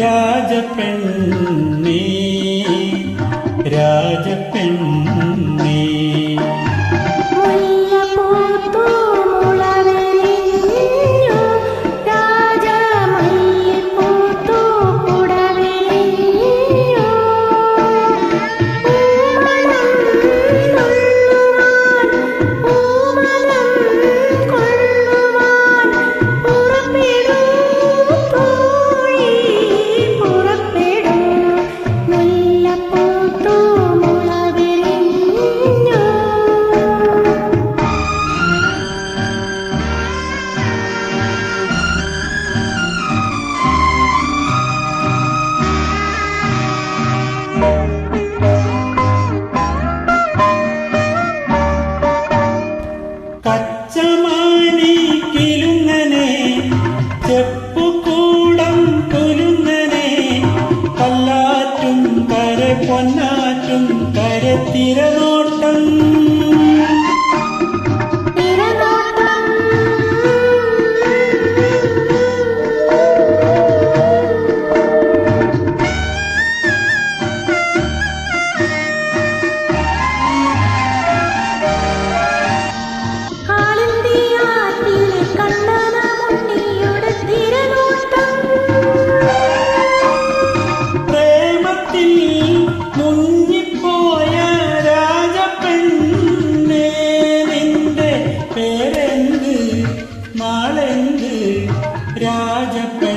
രാജപ്പെണ്ണേ രാജപ്പെണ്ണ cut. ആളെന്ത് Rajappa